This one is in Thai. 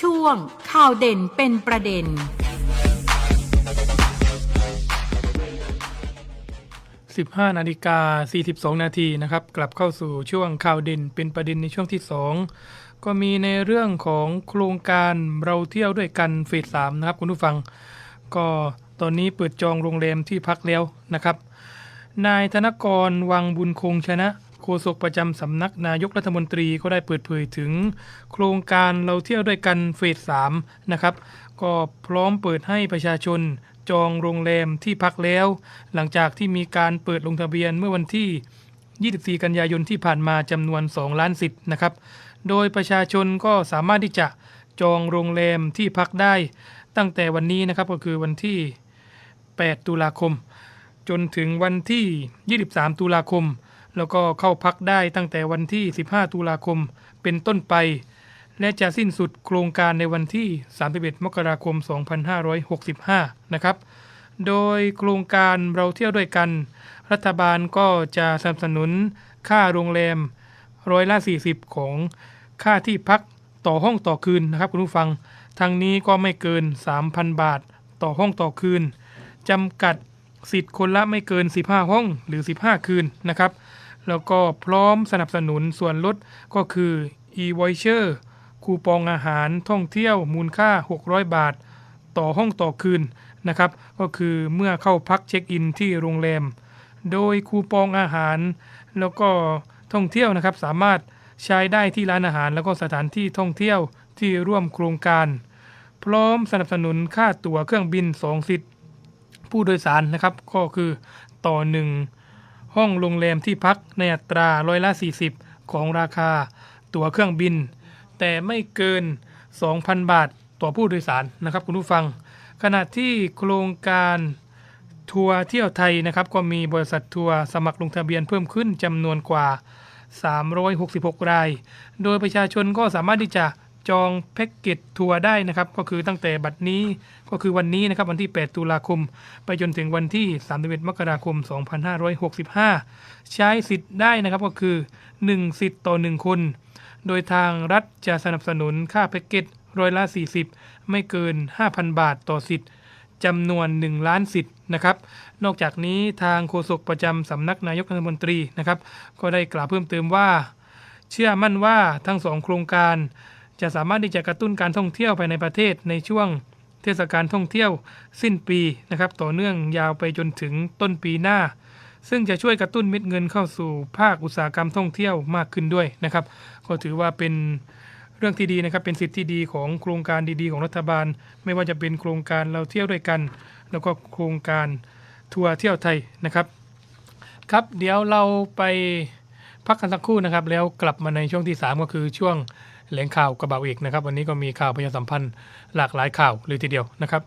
ช่วงข่าวเด่นเป็นประเด็น 15 นาฬิกา 42 นาทีนะครับ กลับเข้าสู่ช่วงข่าวเด่นเป็นประเด็นในช่วงที่ 2 ก็มีในเรื่องของโครงการเราเที่ยวด้วยกันเฟส3นะครับ คุณผู้ฟัง ก็ตอนนี้เปิดจองโรงแรมที่พักแล้วนะครับ นายธนกรวังบุญคงชนะ โฆษกประจำสำนักนายกรัฐมนตรีก็ได้เปิดเผยถึง โครงการเราเที่ยวด้วยกันเฟส3นะครับ ก็พร้อมเปิดให้ประชาชนจองโรงแรมที่พักแล้ว หลังจากที่มีการเปิดลงทะเบียนเมื่อวันที่ 24 กันยายนที่ผ่านมาจำนวน 2 ล้านสิทธิ์นะครับ โดยประชาชนก็สามารถที่จะจองโรงแรมที่พักได้ตั้งแต่วันนี้นะครับก็คือวันที่ 8 ตุลาคม จนถึงวันที่ 23 ตุลาคม แล้วก็เข้าพักได้ตั้งแต่วันที่ 15 ตุลาคมเป็นต้นไป และจะสิ้นสุดโครงการในวันที่ 31 มกราคม 2565 นะครับ โดยโครงการเราเที่ยวด้วยกัน รัฐบาลก็จะสนับสนุนค่าโรงแรมร้อยละ 40 ของค่าที่พักต่อห้องต่อคืนนะครับคุณผู้ฟังทางนี้ก็ไม่เกิน 3,000 บาท ต่อห้องต่อคืนจำกัด สิทธิ์คนละไม่เกิน 15 ห้องหรือ 15 คืนนะครับ แล้วก็พร้อมสนับสนุนส่วนลดก็คือ e-voucher คูปองอาหารท่องเที่ยวมูลค่า 600 บาท ต่อห้องต่อคืนนะครับ ก็คือเมื่อเข้าพักเช็คอินที่โรงแรม โดยคูปองอาหาร แล้วก็ท่องเที่ยวนะครับสามารถใช้ได้ที่ร้านอาหาร แล้วก็สถานที่ท่องเที่ยวที่ร่วมโครงการ พร้อมสนับสนุนค่าตั๋วเครื่องบิน 2 สิทธิ์ ผู้โดยสารนะครับ ก็คือต่อหนึ่งห้องโรงแรมที่พักในอัตราร้อยละ 40 ของราคาตั๋วเครื่องบิน แต่ไม่เกิน 2,000 บาทต่อผู้โดยสารนะครับ คุณผู้ฟัง ขณะที่โครงการทัวร์เที่ยวไทยนะครับ ก็มีบริษัททัวร์สมัครลงทะเบียนเพิ่มขึ้นจำนวนกว่า 366 ราย โดยประชาชนก็สามารถที่จะ จองแพ็กเกจทัวร์ได้นะครับ ก็คือตั้งแต่บัดนี้ก็คือวันนี้นะครับวันที่ 8 ตุลาคม ไปจนถึงวันที่ 31 มกราคม 2565 ใช้สิทธิ์ได้นะครับก็คือ 1 สิทธิ์ต่อ 1 คน โดยทางรัฐจะสนับสนุนค่าแพ็กเกจร้อยละ 40 ไม่เกิน 5,000 บาทต่อสิทธิ์จำนวน 1 ล้านสิทธิ์นะครับ นอกจากนี้ทางโฆษกประจำสำนักนายกรัฐมนตรีนะครับ ก็ได้กล่าวเพิ่มเติมว่า เชื่อมั่นว่าทั้งสองโครงการ จะสามารถที่จะกระตุ้นการท่องเที่ยวภายในประเทศในช่วงเทศกาลท่องเที่ยวสิ้นปีนะครับต่อเนื่องยาวไปจนถึงต้นปีหน้า ซึ่งจะช่วยกระตุ้นเม็ดเงินเข้าสู่ภาคอุตสาหกรรมท่องเที่ยวมากขึ้นด้วยนะครับ ก็ถือว่าเป็นเรื่องที่ดีนะครับเป็นสิทธิที่ดีของโครงการดีๆ ของรัฐบาล ไม่ว่าจะเป็นโครงการเราเที่ยวด้วยกัน แล้วก็โครงการทัวร์เที่ยวไทยนะครับ ครับเดี๋ยวเราไป พักกันสักครู่นะครับ แล้วกลับมาในช่วงที่ 3 ก็คือช่วงแหล่งข่าวกระเบาเอกนะครับ วันนี้ก็มีข่าวประชาสัมพันธ์หลากหลายข่าวเลยทีเดียวนะครับ